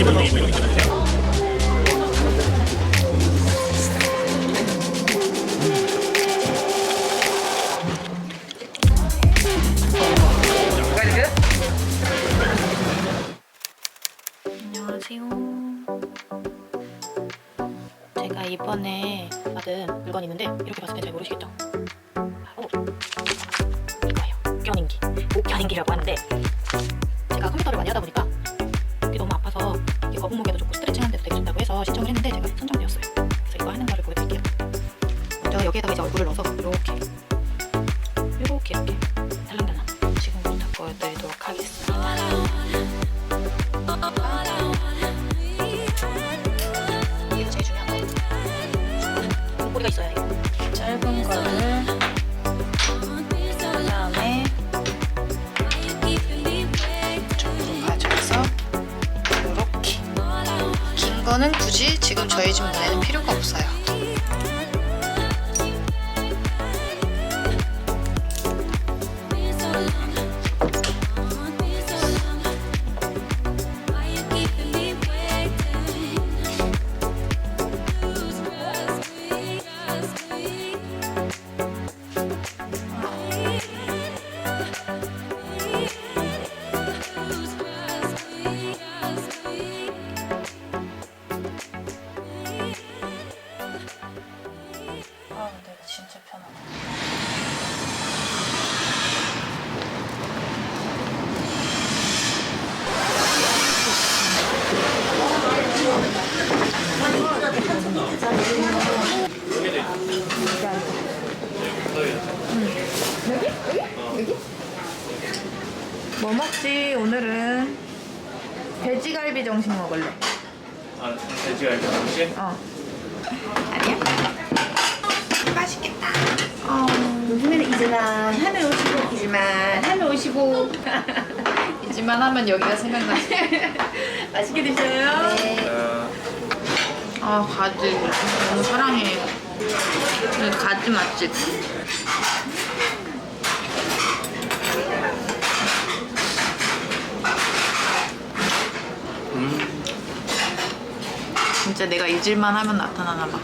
he believed. 뭐 먹지? 오늘은 돼지갈비 정식 먹을래. 아, 돼지갈비 혹시? 어. 맛있겠다. 요즘에는 이즈만 하늘 오시고 이즈만 하늘 오시고 이즈만 하면 여기가 생각나지. 맛있게 드셔요. 아, 아 가지 너무 사랑해. 가지 맛집. 진짜 내가 잊을만 하면 나타나나 봐.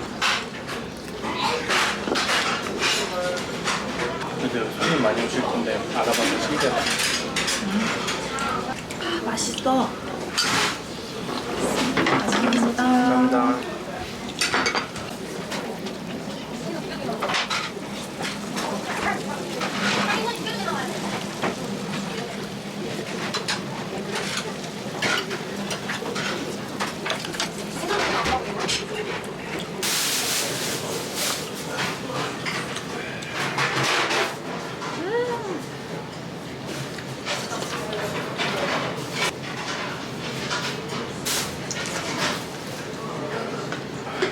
근데 손님 많이 오실 텐데 알아봐서 신기하다. 맛있어. 맛있겠다. 감사합니다.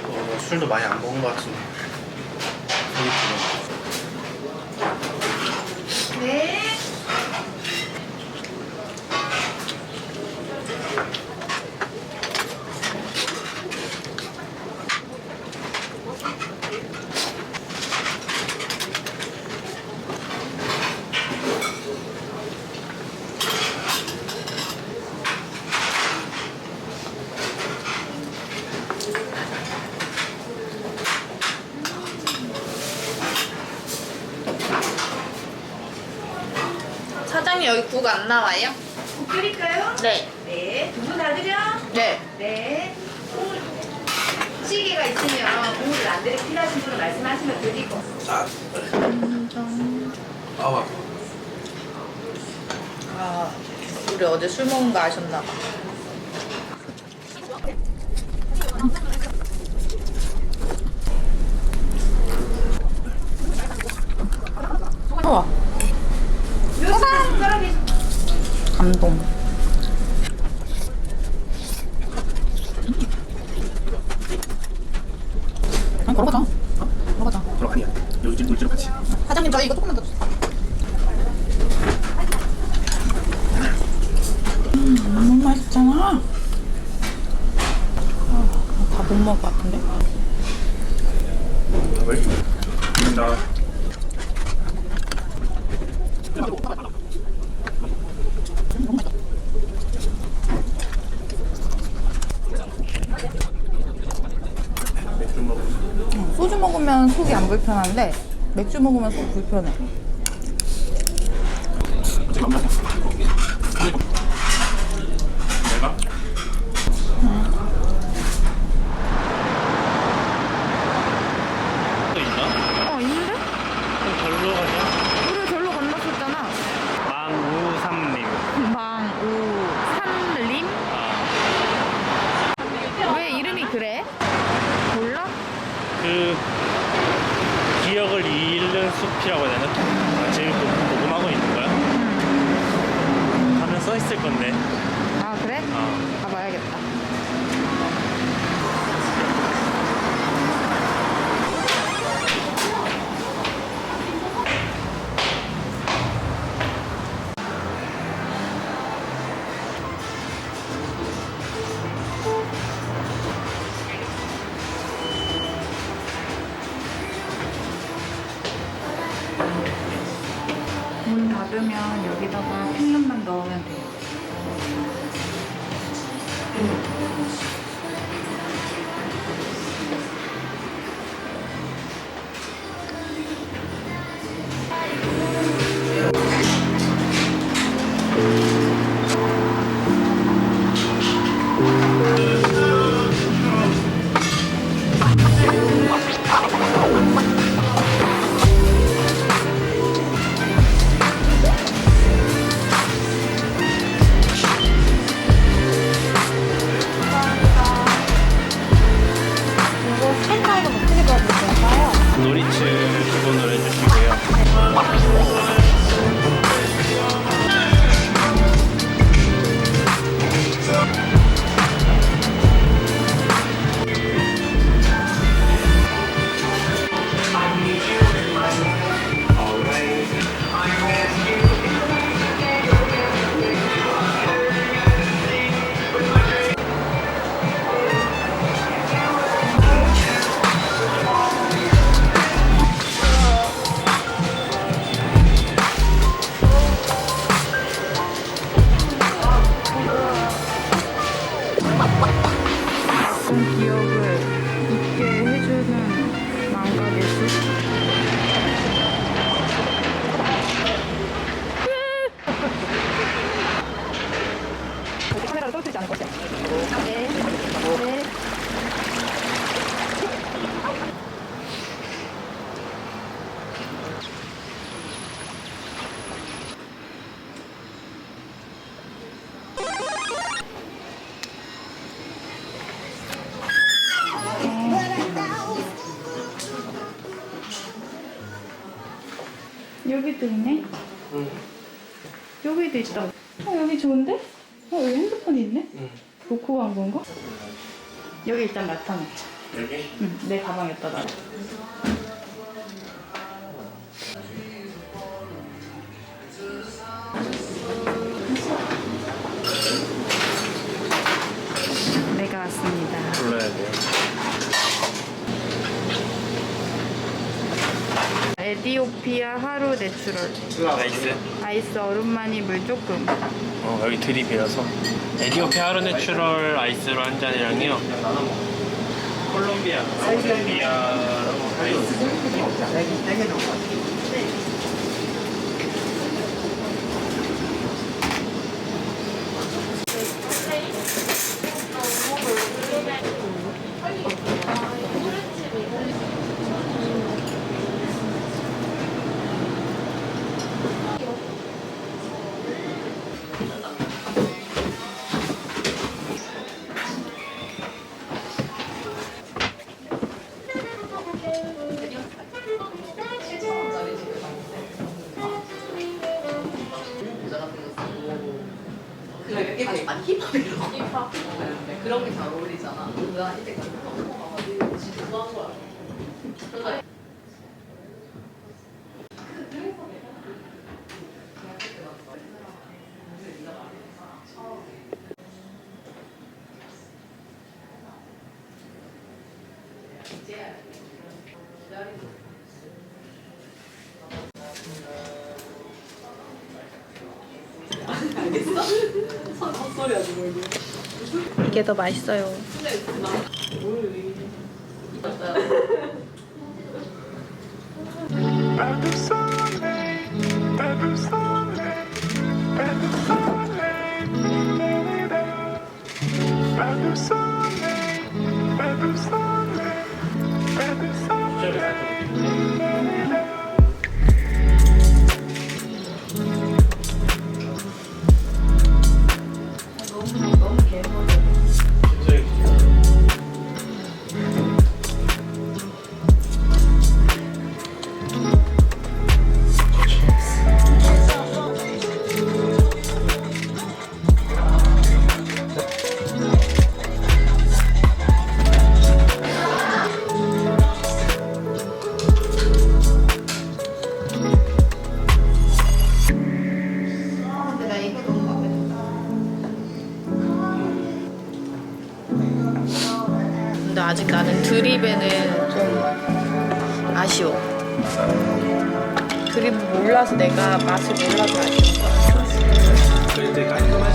어, 술도 많이 안 먹은 것 같은데. 되게 네. 국안 나와요? 국 끓일까요? 네. 네. 두분 다 드려? 네. 네. 국물, 찌개가 있으면 국물을 안 드리 필요하신 분은 말씀하시면 드리고. 아. 아, 우리 어제 술 먹은 거 아셨나 봐. 우와. 감동. 아니, 걸어가자. 걸어가자. 그럼 아니야. 여기 물 물좀 같이. 사장님, 저희 이거 조금만 더 주세요. 음, 너무 맛있잖아. 다 못 먹을 것 같은데? 왜? 나 맥주 먹으 먹으면 속이 안 불편한데 맥주 먹으면 속 불편해. 문 닫으면 여기다가 필름만 넣으면 돼요. 여기도 있네. 여기도 있다. 어, 여기 좋은데? 어, 여기 핸드폰이 있네? 놓고 간 건가? 여기 일단 나타놓자. 여기? 응, 내 가방에다 놔. 에디오피아 하루 내추럴. 나이스. 아이스 얼음만이 물 조금. 어, 여기 드립이라서. 에디오피아 하루 내추럴 아이스로 한 잔이랑요. 콜롬비아. 콜롬비아 아이스. 헛소리야 지금 이게. 이게 더 맛있어요. 드립에는 좀 아쉬워. 드립 몰라서 내가 맛을 몰라서 아쉬운 거야. 되게 깔끔하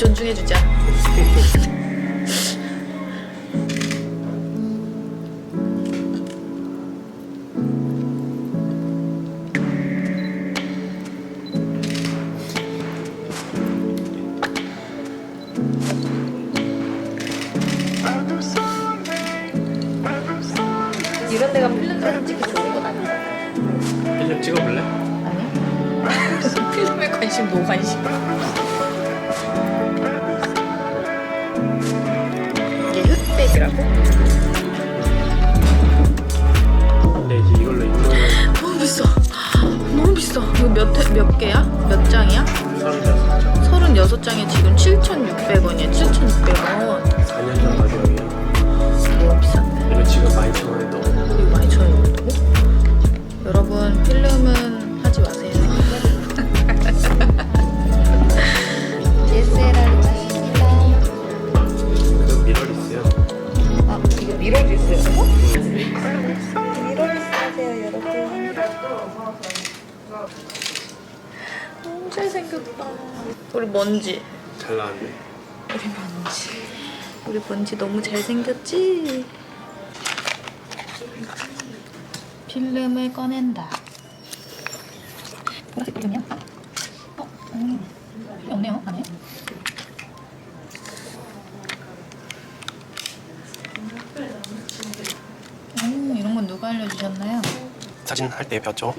존중해주자. 이런 데가 필름 사진 찍기 좋은 건 아니야. 필름 찍어볼래? 아니? 필름에 관심, 노 관심. 근데 이제 이걸로 입는 너무 비싸. 너무 비싸. 이거 몇, 회- 몇 개야? 몇 장이야? 사람이 36장에 지금 7,600원이야. 7,600원. 4년 전 가격이야 너무 비싼데. 이거 지금 12,000원에 넣어 우리 먼지. 잘 나왔네 우리 먼지. 우리 먼지 너무 잘생겼지? 필름을 꺼낸다. 보라색 필름이야? 어? 음. 없네요, 안에. 오, 이런 건 누가 알려주셨나요? 사진 할 때 배웠죠?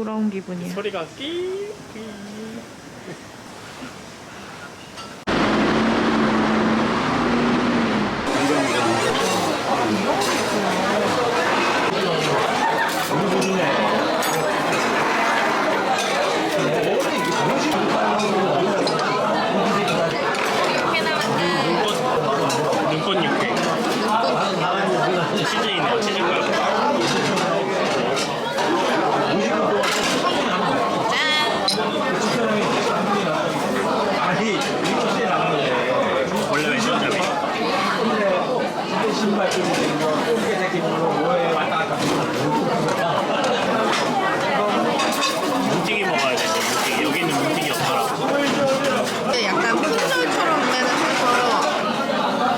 돌아온 기분이야. 소리가 끼눈꽃 육회 치즈이네요 치즈가 원래 왼손잡이 뭉티기 먹어야 돼 뭉티기 여기는 뭉티기 없더라고 근데 약간 푸들처럼 매는 해서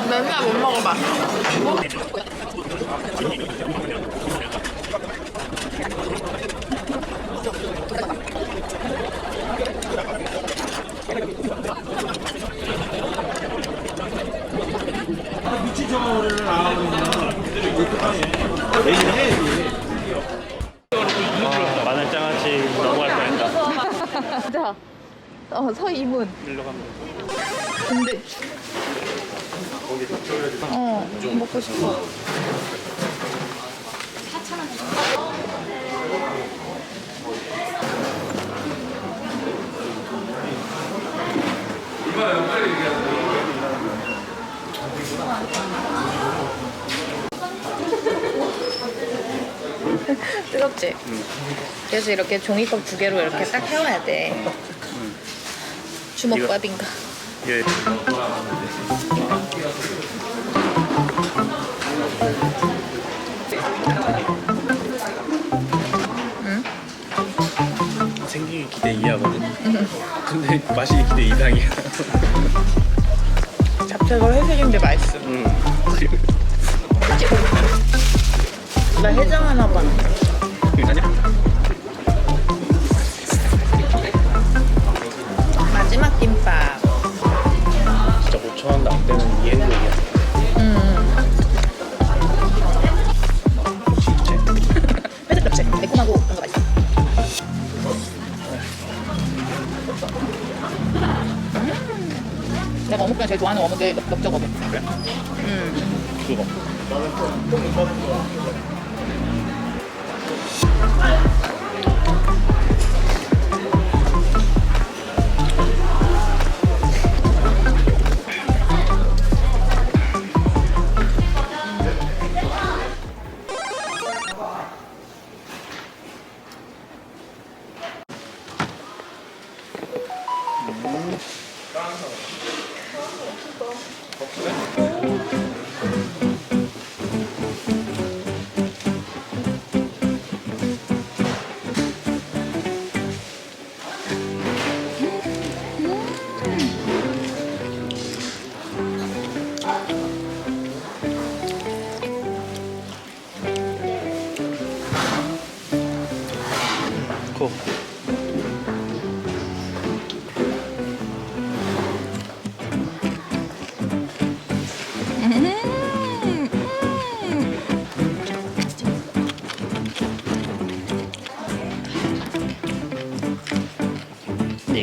맨날 못 먹어봐. 아, 마늘 장아찌 너무 할 뻔했다 진짜. 어, 서이문. 일로 가면 돼 근데. 어, 먹고 싶어. 뜨겁지? 그래서 이렇게 종이컵 두 개로 이렇게 딱 해와야 돼. 주먹밥인가? 예. 생긴 게 기대 이하거든 근데 맛이 기대 이상이야 잡채가 회색인데 맛있어. 응. 그치? 나 해장 하나만. 괜찮냐? 마지막 김밥. 진짜 5천 원도 안 되는 이 행동이야. 회색 잡채. 매콤하고 그런 거 맛있어. 음. 내가 어묵 중에 제일 좋아하는 어묵이 엽떡 어묵. 그래? 그거. 고.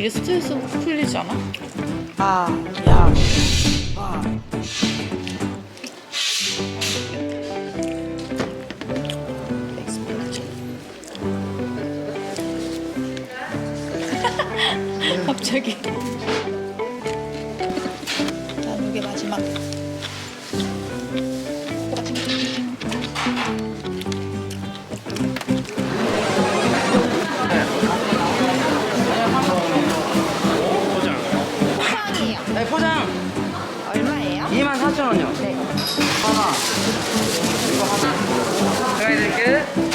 이게 스트레스 풀리지 않아? 아, 야. 갑자기. 4,000원이요? 네. 하나. 이거 하나. 드라이드 끝.